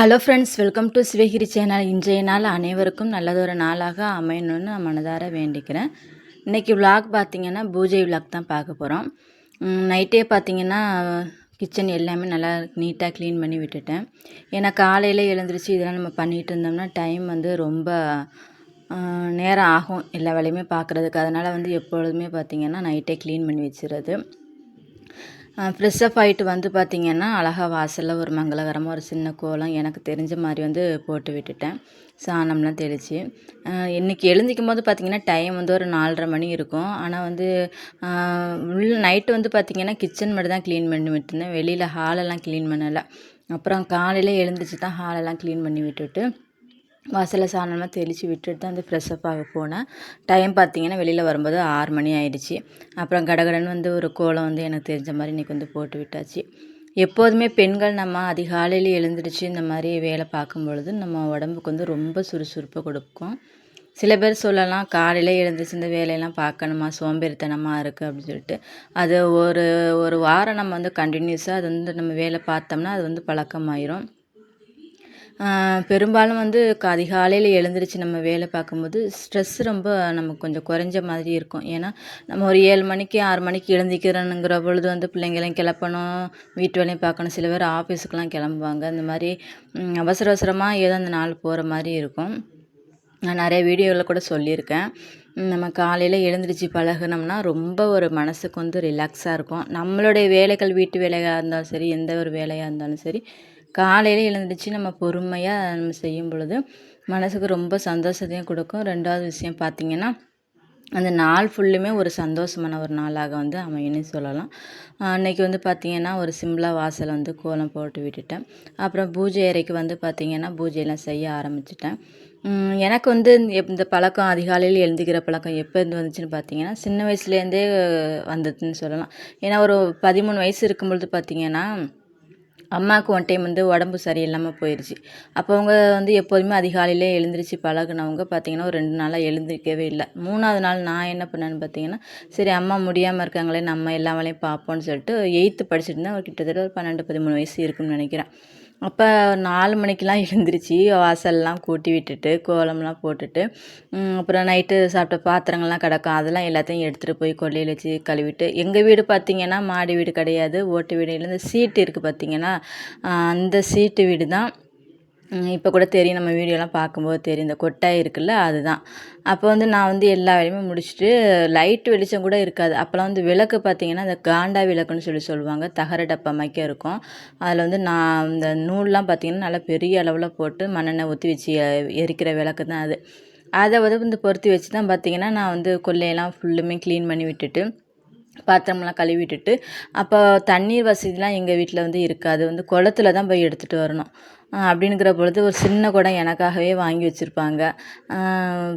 Hello friends welcome to Sivagiri channel இன்றைய நாள் அனைவருக்கும் நல்லதொரு நாளாக அமையணும்னு நான் மனதார வேண்டிக்கிறேன். இன்றைக்கி விலாக் பார்த்தீங்கன்னா பூஜை விலாக் தான் பார்க்க போகிறோம் நைட்டே பார்த்தீங்கன்னா கிச்சன் எல்லாமே நல்லா நீட்டாக க்ளீன் பண்ணி விட்டுட்டேன். ஏன்னா காலையில் எழுந்திரிச்சு இதெல்லாம் நம்ம பண்ணிகிட்டு இருந்தோம்னா டைம் வந்து ரொம்ப நேரம் ஆகும் எல்லா வேலையுமே பார்க்குறதுக்கு அதனால் வந்து எப்பொழுதுமே பார்த்திங்கன்னா நைட்டே க்ளீன் பண்ணி வச்சிடுறது ஃப்ரெஷ் அப் ஆகிட்டு வந்து பார்த்திங்கன்னா அழகா வாசலில் ஒரு மங்களகரமாக ஒரு சின்ன கோலம் எனக்கு தெரிஞ்ச மாதிரி வந்து போட்டு விட்டுட்டேன். சாணம்லாம் தெளித்து இன்றைக்கி எழுந்திக்கும் போது பார்த்திங்கன்னா டைம் வந்து ஒரு நாலரை மணி இருக்கும். ஆனால் வந்து உள்ள நைட்டு வந்து பார்த்திங்கன்னா கிச்சன் மட்டும் தான் க்ளீன் பண்ணி விட்டுருந்தேன். வெளியில் ஹாலெல்லாம் க்ளீன் பண்ணலை. அப்புறம் காலையில் எழுந்திரிச்சு தான் ஹாலெல்லாம் க்ளீன் பண்ணி விட்டுட்டு வாசலில் சாணமாக தெளித்து விட்டுட்டு தான் வந்து ஃப்ரெஷ் ஆக போனேன். டைம் பார்த்தீங்கன்னா வெளியில் வரும்போது ஆறு மணி ஆயிடுச்சு. அப்புறம் கடகடன்னு வந்து ஒரு கோலம் வந்து எனக்கு தெரிஞ்ச மாதிரி இன்றைக்கி வந்து போட்டு விட்டாச்சு. எப்போதுமே பெண்கள் நம்ம அதிகாலையில் எழுந்திரிச்சு இந்த மாதிரி வேலை பார்க்கும் பொழுது நம்ம உடம்புக்கு வந்து ரொம்ப சுறுசுறுப்பை கொடுக்கும். சில பேர் சொல்லலாம் காலையில் எழுந்துச்சு இந்த வேலையெல்லாம் பார்க்கணுமா சோம்பேறித்தனமாக இருக்குது அப்படின்னு சொல்லிட்டு. அது ஒரு ஒரு வாரம் நம்ம வந்து கண்டினியூஸாக அது வந்து நம்ம வேலை பார்த்தோம்னா அது வந்து பழக்கமாயிரும். பெரும்பாலும் வந்து க அதிகாலையில் எழுந்திரிச்சு நம்ம வேலை பார்க்கும்போது ஸ்ட்ரெஸ் ரொம்ப நமக்கு கொஞ்சம் குறைஞ்ச மாதிரி இருக்கும். ஏன்னா நம்ம ஒரு ஏழு மணிக்கு ஆறு மணிக்கு எழுந்திக்கிறோங்கிற பொழுது வந்து பிள்ளைங்களையும் கிளப்பணும் வீட்டு வேலையும் பார்க்கணும். சில பேர் ஆஃபீஸுக்கெலாம் கிளம்புவாங்க. இந்த மாதிரி அவசர அவசரமாக ஏதோ அந்த நாள் போகிற மாதிரி இருக்கும். நான் நிறைய வீடியோவில் கூட சொல்லியிருக்கேன். நம்ம காலையில் எழுந்திரிச்சு பழகுனோம்னா ரொம்ப ஒரு மனசுக்கு வந்து ரிலாக்ஸாக இருக்கும். நம்மளுடைய வேலைகள் வீட்டு வேலையாக இருந்தாலும் சரி எந்த ஒரு வேலையாக இருந்தாலும் சரி காலையில் எழுந்துருச்சு நம்ம பொறுமையாக நம்ம செய்யும் பொழுது மனசுக்கு ரொம்ப சந்தோஷத்தையும் கொடுக்கும். ரெண்டாவது விஷயம் பார்த்திங்கன்னா அந்த நாள் ஃபுல்லுமே ஒரு சந்தோஷமான ஒரு நாளாக வந்து அமையன்னு சொல்லலாம். அன்றைக்கி அன்னைக்கு வந்து பார்த்திங்கன்னா ஒரு சிம்பிளாக வாசல் வந்து கோலம் போட்டு விட்டுட்டேன். அப்புறம் பூஜை அறைக்கு வந்து பார்த்திங்கன்னா பூஜையெல்லாம் செய்ய ஆரம்பிச்சிட்டேன். எனக்கு வந்து எப்- இந்த பழக்கம் அதிகாலையில் எழுந்திக்கிற பழக்கம் எப்போ இருந்து வந்துச்சுன்னு பார்த்தீங்கன்னா சின்ன வயசுலேருந்தே வந்ததுன்னு சொல்லலாம். ஏன்னா ஒரு பதிமூணு வயசு இருக்கும்பொழுது பார்த்தீங்கன்னா அம்மாவுக்கு ஒன் டைம் வந்து உடம்பு சரியில்லாமல் போயிடுச்சு அப்போ அவங்க வந்து எப்போதுமே அதிகாலையிலே எழுந்திரிச்சு பழகுனவங்க பார்த்தீங்கன்னா ஒரு ரெண்டு நாளாக எழுந்திரிக்கவே இல்லை. மூணாவது நாள் நான் என்ன பண்ணேன்னு பார்த்தீங்கன்னா சரி அம்மா முடியாமல் இருக்காங்களே நம்ம எல்லா வேலையும் பார்ப்போம்னு சொல்லிட்டு எயித்து படிச்சுட்டு இருந்தேன். ஒரு கிட்டத்தட்ட ஒரு பன்னெண்டு பதிமூணு வயசு இருக்குன்னு நினைக்கிறேன். அப்போ நாலு மணிக்கெலாம் எழுந்திரிச்சு. வாசல்லாம் கூட்டி விட்டுட்டு கோலம்லாம் போட்டுட்டு அப்புறம் நைட்டு சாப்பிட்ட பாத்திரங்கள்லாம் கிடக்கும். அதெல்லாம் எல்லாத்தையும் எடுத்துகிட்டு போய் கொல்லையில் வச்சு கழுவிட்டு எங்கள் வீடு பார்த்திங்கன்னா மாடி வீடு கிடையாது. ஓட்டு வீடு இல்லை. இந்த சீட்டு இருக்குது பார்த்திங்கன்னா அந்த சீட்டு வீடு தான் இப்போ கூட தெரியும். நம்ம வீடியோலாம் பார்க்கும்போது தெரியும். இந்த கொட்டாய் இருக்குல்ல அதுதான். அப்போ வந்து நான் வந்து எல்லா வேலையுமே முடிச்சுட்டு லைட் வெளிச்சம் கூட இருக்காது. அப்போல்லாம் வந்து விளக்கு பார்த்தீங்கன்னா அந்த காண்டா விளக்குன்னு சொல்லி சொல்லுவாங்க. தகர டப்பா மைக்க இருக்கும். அதில் வந்து நான் இந்த நூல்லாம் பார்த்தீங்கன்னா நல்லா பெரிய அளவில் போட்டு மண்ணெண்ணெய் ஊற்றி வச்சு எரிக்கிற விளக்கு தான் அது. அதை வந்து இந்த பொருத்தி வச்சு தான் பார்த்தீங்கன்னா நான் வந்து கொல்லையெல்லாம் ஃபுல்லுமே க்ளீன் பண்ணி விட்டுட்டு பாத்திரம்லாம் கழுவிட்டுட்டு அப்போ தண்ணீர் வசதிலாம் எங்கள் வீட்டில் வந்து இருக்காது. வந்து குளத்துல தான் போய் எடுத்துகிட்டு வரணும். அப்படிங்கிற பொழுது ஒரு சின்ன குடம் எனக்காகவே வாங்கி வச்சுருப்பாங்க.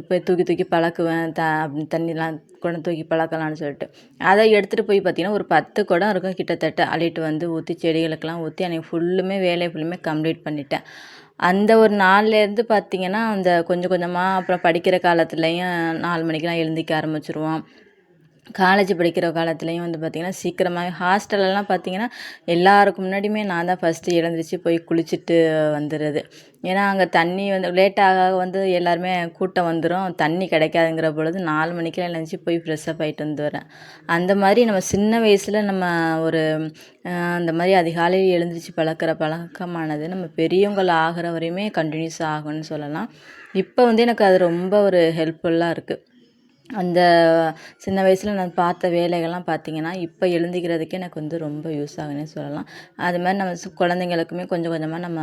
போய் தூக்கி தூக்கி பழக்குவேன். த அப்படி தண்ணிலாம் குடம் தூக்கி பழக்கலாம்னு சொல்லிட்டு. அதை எடுத்துகிட்டு போய் பார்த்தீங்கன்னா ஒரு பத்து குடம் இருக்கும் கிட்டத்தட்ட. அள்ளிட்டு வந்து ஊற்றி செடிகளுக்கெல்லாம் ஊற்றி அன்றைக்கி ஃபுல்லுமே வேலையை ஃபுல்லுமே கம்ப்ளீட் பண்ணிட்டேன். அந்த ஒரு நாள்லேருந்து பார்த்தீங்கன்னா அந்த கொஞ்சம் கொஞ்சமாக அப்புறம் படிக்கிற காலத்துலேயும் நாலு மணிக்கெலாம் எழுந்திக்க ஆரம்பிச்சிருவோம். காலேஜ் படிக்கிற காலத்துலேயும் வந்து பார்த்திங்கன்னா சீக்கிரமாக ஹாஸ்டல்லலாம் பார்த்தீங்கன்னா எல்லாருக்கும் முன்னாடியுமே நான் தான் ஃபஸ்ட்டு எழுந்திரிச்சு போய் குளிச்சுட்டு வந்துடுறது ஏன்னா அங்கே தண்ணி வந்து லேட்டாக வந்து எல்லாருமே கூட்டம் வந்துடும் தண்ணி கிடைக்காதுங்கிற பொழுது நாலு மணிக்கெல்லாம் எழுந்திரிச்சு போய் ஃப்ரெஷ்ஷப் ஆகிட்டு வந்து வரேன். அந்த மாதிரி நம்ம சின்ன வயசில் நம்ம ஒரு அந்த மாதிரி அதிகாலையில் எழுந்திரிச்சு பழக்கிற பழக்கமானது நம்ம பெரியவங்கள் ஆகிற வரையுமே கண்டினியூஸ் ஆகும்னு சொல்லலாம். இப்போ வந்து எனக்கு அது ரொம்ப ஒரு ஹெல்ப்ஃபுல்லாக இருக்குது அந்த சின்ன வயசில் நான் பார்த்த வேலைகள்லாம் பார்த்தீங்கன்னா இப்போ எழுந்திக்கிறதுக்கே எனக்கு வந்து ரொம்ப யூஸ் ஆகுனே சொல்லலாம். அது மாதிரி நம்ம குழந்தைங்களுக்குமே கொஞ்சம் கொஞ்சமாக நம்ம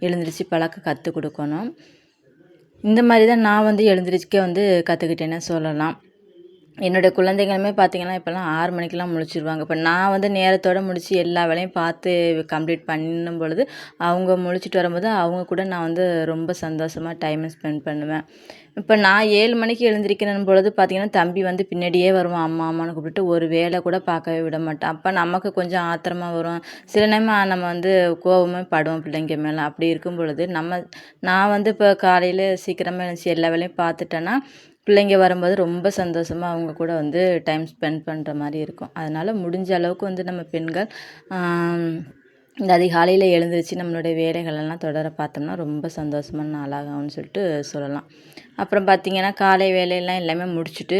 எழுந்திரிச்சு பழக்க கற்றுக் கொடுக்கணும். இந்த மாதிரி தான் நான் வந்து எழுந்திரிச்சிக்க வந்து கற்றுக்கிட்டேன்னே சொல்லலாம். என்னுடைய குழந்தைகளுமே பார்த்தீங்கன்னா இப்போல்லாம் ஆறு மணிக்கெல்லாம் முழிச்சிருவாங்க. இப்போ நான் வந்து நேரத்தோடு முடித்து எல்லா வேலையும் பார்த்து கம்ப்ளீட் பண்ணும் பொழுது அவங்க முழிச்சிட்டு வரும்போது அவங்க கூட நான் வந்து ரொம்ப சந்தோஷமாக டைமை ஸ்பெண்ட் பண்ணுவேன். இப்போ நான் ஏழு மணிக்கு எழுந்திரிக்கிறேன் பொழுது பார்த்திங்கன்னா தம்பி வந்து பின்னாடியே வருவான். அம்மா அம்மான்னு கூப்பிட்டு ஒரு வேலை கூட பார்க்கவே விட மாட்டான். அப்போ நமக்கு கொஞ்சம் ஆத்திரமா வரும். சில நேரம் நம்ம வந்து கோபமே படுவோம் பிள்ளைங்க மேலே. அப்படி இருக்கும் பொழுது நம்ம நான் வந்து இப்போ காலையில் சீக்கிரமாக எழுந்துச்சி எல்லா வேலையும் பார்த்துட்டேன்னா பிள்ளைங்க வரும்போது ரொம்ப சந்தோஷமாக அவங்க கூட வந்து டைம் ஸ்பெண்ட் பண்ணுற மாதிரி இருக்கும். அதனால் முடிஞ்ச அளவுக்கு வந்து நம்ம பெண்கள் இந்த அதிகாலையில் எழுந்திரிச்சு நம்மளுடைய வேலைகளெல்லாம் தொடர பார்த்தோம்னா ரொம்ப சந்தோஷமான நாளாகும்னு சொல்லிட்டு சொல்லலாம். அப்புறம் பார்த்திங்கன்னா காலை வேலையெல்லாம் எல்லாமே முடிச்சுட்டு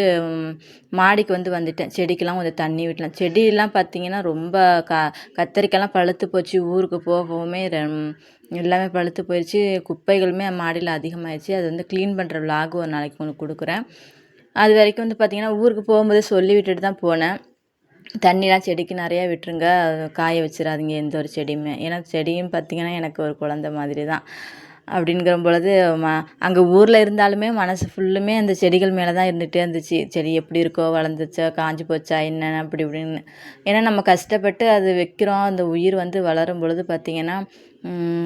மாடிக்கு வந்து வந்துட்டேன். செடிக்கெல்லாம் கொஞ்சம் தண்ணி விட்டலாம் செடியெல்லாம் பார்த்திங்கன்னா ரொம்ப க கத்தரிக்காய்லாம் பழுத்து போச்சு. ஊருக்கு போகவுமே ரெம்- எல்லாமே பழுத்து போயிடுச்சு குப்பைகளுமே மாடியில் அதிகமாகிடுச்சு அது வந்து க்ளீன் பண்ணுற விலாக் ஒரு நாளைக்கு ஒன்று கொடுக்குறேன். அது வரைக்கும் வந்து பார்த்திங்கன்னா ஊருக்கு போகும்போது சொல்லி விட்டுட்டு தான் போனேன். தண்ணிலாம் செடிக்கு நிறையா விட்டுருங்க. காய வச்சிடாதீங்க எந்த ஒரு செடியுமே. ஏன்னா செடியும் பார்த்திங்கன்னா எனக்கு ஒரு குழந்த மாதிரி தான் அப்படிங்கிற பொழுது ம அங்கே ஊரில் இருந்தாலுமே மனசு ஃபுல்லுமே அந்த செடிகள் மேலே தான் இருந்துகிட்டே இருந்துச்சு. செடி எப்படி இருக்கோ வளர்ந்துச்சா காஞ்சி போச்சா என்ன அப்படி இப்படின்னு. ஏன்னா நம்ம கஷ்டப்பட்டு அது வைக்கிறோம். அந்த உயிர் வந்து வளரும் பொழுது பார்த்திங்கன்னா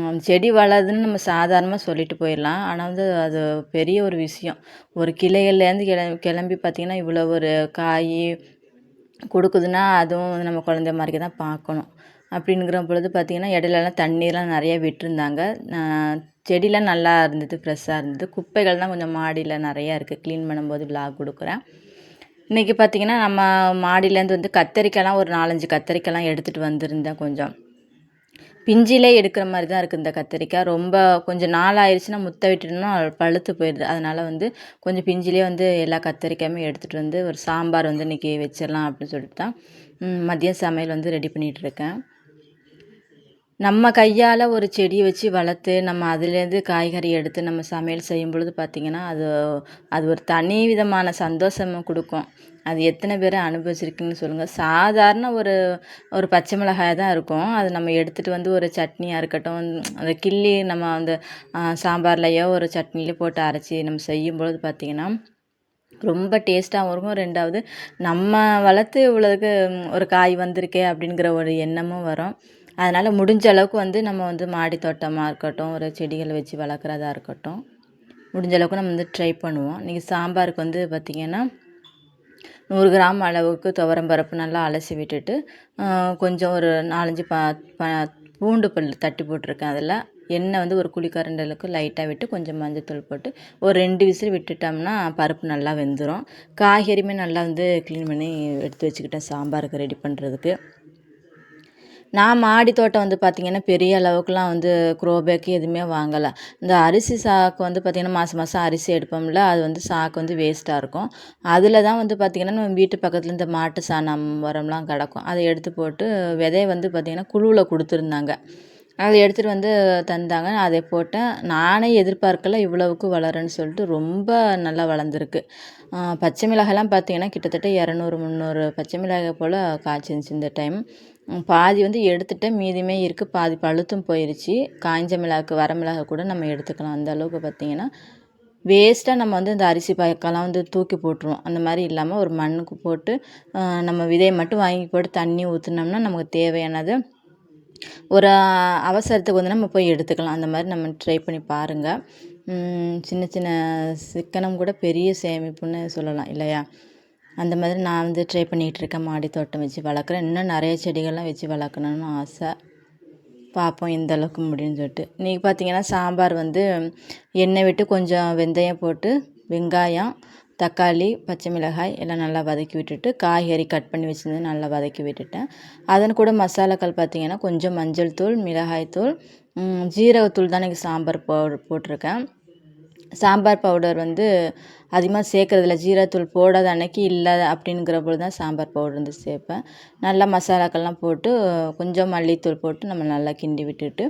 அந்த செடி வளருதுன்னு நம்ம சாதாரணமாக சொல்லிட்டு போயிடலாம். ஆனால் வந்து அது பெரிய ஒரு விஷயம். ஒரு கிளைகள்லேருந்து கிளம்பி கிளம்பி பார்த்திங்கன்னா இவ்வளோ ஒரு காய் கொடுக்குதுன்னா அதுவும் வந்து நம்ம குழந்தை மாதிரி தான் பார்க்கணும் அப்படிங்கிற பொழுது பார்த்திங்கன்னா இடையிலலாம் தண்ணீர்லாம் நிறைய விட்டுருந்தாங்க. நான் செடிலாம் நல்லா இருந்தது ஃப்ரெஷ்ஷாக இருந்தது. குப்பைகள் தான் கொஞ்சம் மாடியில் நிறையா இருக்குது க்ளீன் பண்ணும்போது விலாக் கொடுக்குறேன். இன்றைக்கி பார்த்திங்கன்னா நம்ம மாடியிலேருந்து வந்து கத்தரிக்காய்லாம் ஒரு நாலஞ்சு கத்தரிக்காய்லாம் எடுத்துகிட்டு வந்திருந்தேன் கொஞ்சம். பிஞ்சிலே எடுக்கிற மாதிரி தான் இருக்குது இந்த கத்திரிக்காய். ரொம்ப கொஞ்சம் நாள் ஆயிடுச்சுன்னா முத்த விட்டுட்டோம்னா பழுத்து போயிடுது. அதனால் வந்து கொஞ்சம் பிஞ்சிலே வந்து எல்லா கத்திரிக்காயுமே எடுத்துகிட்டு வந்து ஒரு சாம்பார் வந்து இன்றைக்கி வச்சிடலாம் அப்படின்னு சொல்லிட்டு தான் மதியம் சமையல் வந்து ரெடி பண்ணிகிட்ருக்கேன் நம்ம கையால் ஒரு செடியை வச்சு வளர்த்து நம்ம அதுலேருந்து காய்கறி எடுத்து நம்ம சமையல் செய்யும் பொழுது பார்த்திங்கன்னா அது அது ஒரு தனி விதமான சந்தோஷமும் கொடுக்கும். அது எத்தனை பேர் அனுபவிச்சிருக்கீங்கன்னு சொல்லுங்கள் சாதாரண ஒரு ஒரு பச்சை மிளகாய் தான் இருக்கும். அது நம்ம எடுத்துகிட்டு வந்து ஒரு சட்னியாக இருக்கட்டும் அந்த கிள்ளி நம்ம அந்த சாம்பார்லையோ ஒரு சட்னிலையோ போட்டு அரைச்சி நம்ம செய்யும் பொழுது பார்த்திங்கன்னா ரொம்ப டேஸ்ட்டாகவும் இருக்கும். ரெண்டாவது நம்ம வளர்த்து இவ்வளோக்கு ஒரு காய் வந்திருக்கே அப்படிங்கிற ஒரு எண்ணமும் வரும். அதனால் முடிஞ்ச அளவுக்கு வந்து நம்ம வந்து மாடி தோட்டமாக இருக்கட்டும் ஒரு செடிகள் வச்சு வளர்க்குறதா இருக்கட்டும் முடிஞ்ச அளவுக்கு நம்ம வந்து ட்ரை பண்ணுவோம். நீங்கள் சாம்பாருக்கு வந்து பார்த்திங்கன்னா நூறு கிராம் அளவுக்கு துவரம் பருப்பு நல்லா அலசி விட்டுட்டு கொஞ்சம் ஒரு நாலஞ்சு ப ப பூண்டு பல் தட்டி போட்டிருக்கேன் அதில். எண்ணெய் வந்து ஒரு குழிக்கரண்டலுக்கு லைட்டாக விட்டு கொஞ்சம் மஞ்சத்தூள் போட்டு ஒரு ரெண்டு விசில் விட்டுட்டோம்னா பருப்பு நல்லா வெந்துடும் காய்கறியுமே நல்லா வந்து க்ளீன் பண்ணி எடுத்து வச்சுக்கிட்டேன் சாம்பாருக்கு ரெடி பண்ணுறதுக்கு நான் மாடி தோட்டம் வந்து பார்த்திங்கன்னா பெரிய அளவுக்குலாம் வந்து க்ரோபேக்கு எதுவுமே வாங்கலை. இந்த அரிசி சாக்கு வந்து பார்த்திங்கன்னா மாதம் மாதம் அரிசி எடுப்போம்ல அது வந்து சாக்கு வந்து வேஸ்ட்டாக இருக்கும். அதில் தான் வந்து பார்த்திங்கன்னா நம்ம வீட்டு பக்கத்தில் இந்த மாட்டு சாணம் உரம்லாம் கிடக்கும். அதை எடுத்து போட்டு விதைய வந்து பார்த்திங்கன்னா குழுவில் கொடுத்துருந்தாங்க. அதை எடுத்துகிட்டு வந்து தந்தாங்க. அதை போட்டேன். நானே எதிர்பார்க்கல இவ்வளவுக்கு வளருன்னு சொல்லிட்டு ரொம்ப நல்லா வளர்ந்துருக்கு. பச்சை மிளகாய்லாம் பார்த்தீங்கன்னா கிட்டத்தட்ட இரநூறு முந்நூறு பச்சை மிளகாய் போல் காய்ச்சிருந்துச்சு இந்த டைம். பாதி வந்து எடுத்துட்டேன். மீதியுமே இருக்குது பாதி பழுத்தும் போயிருச்சு. காய்ஞ்ச மிளகாக்கு வர மிளகாய் கூட நம்ம எடுத்துக்கலாம். அந்த அளவுக்கு பார்த்தீங்கன்னா வேஸ்ட்டாக நம்ம வந்து இந்த அரிசி பாயக்கெல்லாம் வந்து தூக்கி போட்டுருவோம். அந்த மாதிரி இல்லாமல் ஒரு மண்ணுக்கு போட்டு நம்ம விதையை மட்டும் வாங்கி போட்டு தண்ணி ஊற்றுனோம்னா நமக்கு தேவையானது ஒரு அவசரத்துக்கு வந்து நம்ம போய் எடுத்துக்கலாம். அந்த மாதிரி நம்ம ட்ரை பண்ணி பாருங்கள் சின்ன சின்ன சிக்கனம் கூட பெரிய சேமிப்புன்னு சொல்லலாம் இல்லையா? அந்த மாதிரி நான் வந்து ட்ரை பண்ணிகிட்டு இருக்கேன். மாடி தோட்டம் வச்சு வளர்க்குறேன். இன்னும் நிறைய செடிகள்லாம் வச்சு வளர்க்கணும்னு ஆசை. பார்ப்போம் எந்த அளவுக்கு முடியும்னு சொல்லிட்டு. இன்றைக்கி பார்த்தீங்கன்னா சாம்பார் வந்து எண்ணெய் விட்டு கொஞ்சம் வெந்தயம் போட்டு வெங்காயம் தக்காளி பச்சை மிளகாய் எல்லாம் நல்லா வதக்கி விட்டுட்டு காய்கறி கட் பண்ணி வச்சுருந்து நல்லா வதக்கி விட்டுட்டேன். அதன் கூட மசாலாக்கள் பார்த்திங்கன்னா கொஞ்சம் மஞ்சள் தூள் மிளகாய் தூள் ஜீரகத்தூள் தான் எனக்கு சாம்பார் பவுடர் போட்டிருக்கேன். சாம்பார் பவுடர் வந்து அதிகமாக சேர்க்குறதில்ல. ஜீரகத்தூள் போடாத அன்னைக்கு இல்லை அப்படிங்கிற பொழுது தான் சாம்பார் பவுடர் வந்து சேர்ப்பேன். நல்லா மசாலாக்கள்லாம் போட்டு கொஞ்சம் மல்லித்தூள் போட்டு நம்ம நல்லா கிண்டி விட்டுட்டு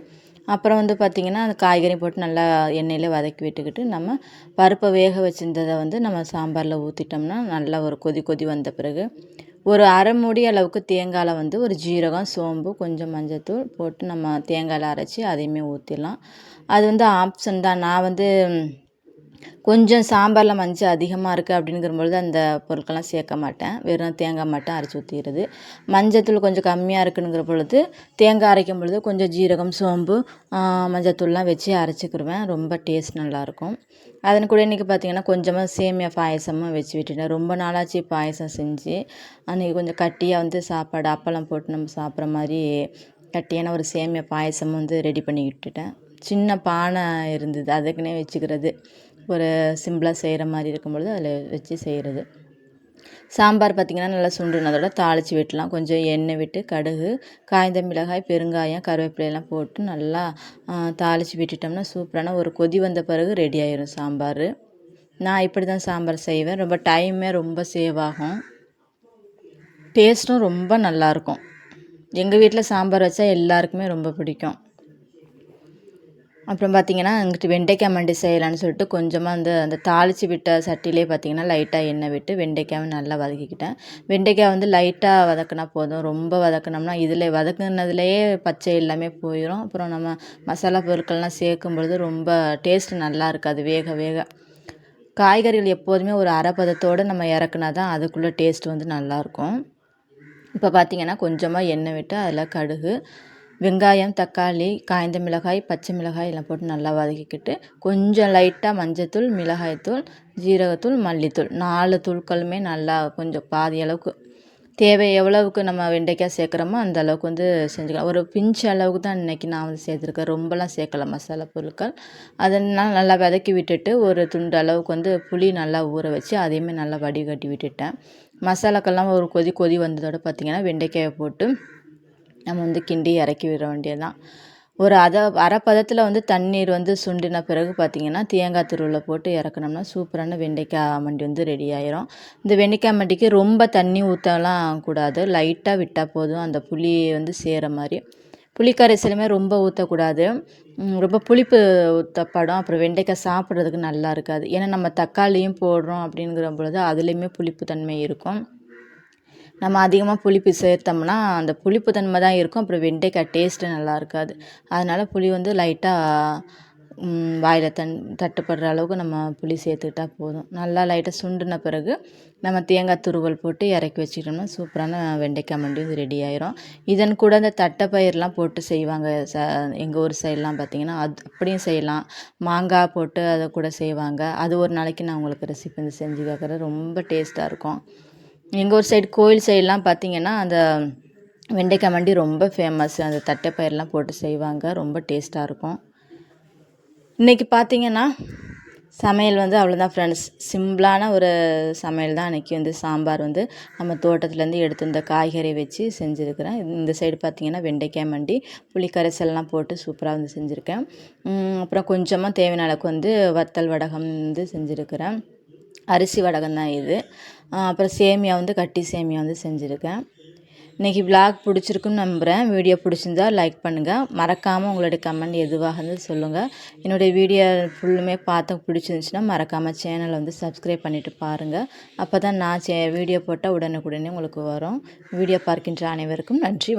அப்புறம் வந்து பார்த்திங்கன்னா அந்த காய்கறி போட்டு நல்லா எண்ணெயில் வதக்கி விட்டுக்கிட்டு நம்ம பருப்பை வேக வச்சிருந்ததை வந்து நம்ம சாம்பாரில் ஊற்றிட்டோம்னா நல்லா ஒரு கொதி கொதி வந்த பிறகு ஒரு அரை மூடி அளவுக்கு தேங்காயில் வந்து ஒரு ஜீரகம் சோம்பு கொஞ்சம் மஞ்சத்தூள் போட்டு நம்ம தேங்காயில் அரைச்சி அதையுமே ஊற்றிடலாம் அது வந்து ஆப்ஷன் தான். நான் வந்து கொஞ்சம் சாம்பாரில் மஞ்சள் அதிகமாக இருக்குது அப்படிங்கிற பொழுது அந்த பொருட்கள்லாம் சேர்க்க மாட்டேன். வெறும் தேங்காய் மட்டும் அரைச்சி ஊற்றிடுறது மஞ்சத்தூள் கொஞ்சம் கம்மியாக இருக்குங்கிற பொழுது தேங்காய் அரைக்கும் பொழுது கொஞ்சம் ஜீரகம் சோம்பு மஞ்சத்தூள்லாம் வச்சு அரைச்சிக்கிடுவேன் ரொம்ப டேஸ்ட் நல்லாயிருக்கும் அதன் கூட இன்றைக்கி பார்த்திங்கன்னா கொஞ்சமாக சேமியா பாயசமும் வச்சு விட்டுட்டேன். ரொம்ப நாளாச்சு பாயசம் செஞ்சு அன்றைக்கி கொஞ்சம் கட்டியாக வந்து சாப்பாடு அப்பளம் போட்டு நம்ம சாப்பிட்ற மாதிரி கட்டியான ஒரு சேமியா பாயசம் வந்து ரெடி பண்ணி விட்டுட்டேன். சின்ன பானை இருந்தது. அதுக்குன்னே வச்சுக்கிறது. ஒரு சிம்பிளாக செய்கிற மாதிரி இருக்கும் பொழுது அதில் வச்சு செய்கிறது சாம்பார் பார்த்திங்கன்னா நல்லா சுண்டுனதோட தாளித்து விட்டுலாம். கொஞ்சம் எண்ணெய் விட்டு கடுகு காய்ந்த மிளகாய் பெருங்காயம் கருவேப்பிலையெல்லாம் போட்டு நல்லா தாளித்து விட்டுட்டோம்னா சூப்பரான ஒரு கொதி வந்த பிறகு ரெடி ஆயிரும் சாம்பார். நான் இப்படி தான் சாம்பார் செய்வேன். ரொம்ப டைமே ரொம்ப சேவ் ஆகும். டேஸ்ட்டும் ரொம்ப நல்லாயிருக்கும் எங்கள் வீட்டில் சாம்பார் வச்சா எல்லாருக்குமே ரொம்ப பிடிக்கும். அப்புறம் பார்த்திங்கன்னா அங்கிட்டு வெண்டைக்காய் மண்டி செய்யலான்னு சொல்லிட்டு கொஞ்சமாக அந்த அந்த தாளித்து விட்ட சட்டிலே பார்த்திங்கன்னா லைட்டாக எண்ணெய் விட்டு வெண்டைக்காவை நல்லா வதக்கிக்கிட்டேன். வெண்டைக்காய் வந்து லைட்டாக வதக்கினா போதும். ரொம்ப வதக்கினோம்னா இதில் வதக்குனதுலேயே பச்சை எல்லாமே போயிடும் அப்புறம் நம்ம மசாலா பொருட்கள்லாம் சேர்க்கும் பொழுது ரொம்ப டேஸ்ட் நல்லா இருக்காது. வேக வேக. காய்கறிகள் எப்போதுமே ஒரு அரை பதத்தோடு நம்ம இறக்குனா தான் அதுக்குள்ளே டேஸ்ட் வந்து நல்லாயிருக்கும் இப்போ பார்த்திங்கன்னா கொஞ்சமாக எண்ணெய் விட்டு அதில் கடுகு வெங்காயம் தக்காளி காய்ந்த மிளகாய் பச்சை மிளகாய் எல்லாம் போட்டு நல்லா வதக்கிக்கிட்டு கொஞ்சம் லைட்டாக மஞ்சத்தூள் மிளகாய்த்தூள் ஜீரகத்தூள் மல்லித்தூள் நாலு தூள்களுமே நல்லா கொஞ்சம் பாதி அளவுக்கு. தேவை எவ்வளவுக்கு நம்ம வெண்டைக்காய் சேர்க்குறோமோ அந்த அளவுக்கு வந்து செஞ்சுக்கலாம். ஒரு பிஞ்சு அளவுக்கு தான் இன்றைக்கி நான் வந்து சேர்த்துருக்கேன். ரொம்பலாம் சேர்க்கல மசாலா பொருட்கள். அதனால் நல்லா விதக்கி விட்டுட்டு ஒரு துண்டு அளவுக்கு வந்து புளி நல்லா ஊற வச்சு அதையுமே நல்லா வடிகட்டி விட்டுட்டேன். மசாலாக்கெல்லாம் ஒரு கொதி கொதி வந்ததோடு பார்த்திங்கன்னா வெண்டைக்காயை போட்டு நம்ம வந்து கிண்டி இறக்கி விட வேண்டியது ஒரு அதை அரை பதத்தில் வந்து தண்ணீர் வந்து சுண்டின பிறகு பார்த்திங்கன்னா தேங்காய் துருவில் போட்டு இறக்குனோம்னா சூப்பரான வெண்டைக்காய் மண்டி வந்து ரெடி ஆயிரும். இந்த வெண்டைக்காய் மண்டிக்கு ரொம்ப தண்ணி ஊற்றலாம் கூடாது. லைட்டாக விட்டால் போதும். அந்த புளி வந்து சேர மாதிரி. புளி ரொம்ப ஊற்றக்கூடாது ரொம்ப புளிப்பு ஊற்றப்படும் அப்புறம் வெண்டைக்காய் சாப்பிட்றதுக்கு நல்லா இருக்காது. ஏன்னா நம்ம தக்காளியும் போடுறோம் அப்படிங்கிற பொழுது அதுலேயுமே புளிப்பு தன்மை இருக்கும். நம்ம அதிகமாக புளிப்பு சேர்த்தோம்னா அந்த புளிப்பு தன்மை தான் இருக்கும். அப்புறம் வெண்டைக்காய் டேஸ்ட்டு நல்லா இருக்காது. அதனால் புளி வந்து லைட்டாக வாயில் தன் தட்டுப்படுற அளவுக்கு நம்ம புளி சேர்த்துக்கிட்டா போதும். நல்லா லைட்டாக சுண்டுன பிறகு நம்ம தேங்காய் துருவல் போட்டு இறக்கி வச்சுக்கிட்டோம்னா சூப்பரான வெண்டைக்காய் மண்டி வந்து ரெடி ஆயிரும். இதன் கூட இந்த தட்டைப்பயிரெலாம் போட்டு செய்வாங்க. ச எங்கள் ஊர் சைட்லாம் பார்த்திங்கன்னா அது அப்படியும் செய்யலாம். மாங்காய் போட்டு அதை கூட செய்வாங்க. அது ஒரு நாளைக்கு நான் உங்களுக்கு ரெசிபி வந்து செஞ்சு பார்க்குறேன் ரொம்ப டேஸ்ட்டாக இருக்கும். எங்கள் ஊர் சைடு கோயில் சைடெலாம் பார்த்திங்கன்னா அந்த வெண்டைக்காய் மண்டி ரொம்ப ஃபேமஸ் அந்த தட்டைப்பயிரெலாம் போட்டு செய்வாங்க. ரொம்ப டேஸ்ட்டாக இருக்கும். இன்றைக்கி பார்த்திங்கன்னா சமையல் வந்து அவ்வளோதான் ஃப்ரெண்ட்ஸ் சிம்பிளான ஒரு சமையல் தான் அன்றைக்கி வந்து சாம்பார் வந்து நம்ம தோட்டத்துலேருந்து எடுத்து இந்த காய்கறி வச்சு செஞ்சுருக்கிறேன். இந்த சைடு பார்த்திங்கன்னா வெண்டைக்காய் மண்டி புளி கரைசல்லாம் போட்டு சூப்பராக வந்து செஞ்சுருக்கேன். அப்புறம் கொஞ்சமாக தேவையான அளவுக்கு வந்து வத்தல் வடகம் வந்து செஞ்சுருக்கிறேன். அரிசி வடகம் தான் இது. அப்புறம் சேமியா வந்து கட்டி சேமியா வந்து செஞ்சுருக்கேன். இன்றைக்கி விளாக் பிடிச்சிருக்குன்னு நம்புகிறேன் வீடியோ பிடிச்சிருந்தா லைக் பண்ணுங்கள் மறக்காமல் உங்களுடைய கமெண்ட் எதுவாக இருந்து சொல்லுங்கள் என்னுடைய வீடியோ ஃபுல்லுமே பார்த்து பிடிச்சிருந்துச்சுன்னா மறக்காமல் சேனலை வந்து சப்ஸ்கிரைப் பண்ணிவிட்டு பாருங்கள் அப்போ தான் நான் சே வீடியோ போட்டால் உடனுக்குடனே உங்களுக்கு வரும். வீடியோ பார்க்கின்ற அனைவருக்கும் நன்றி.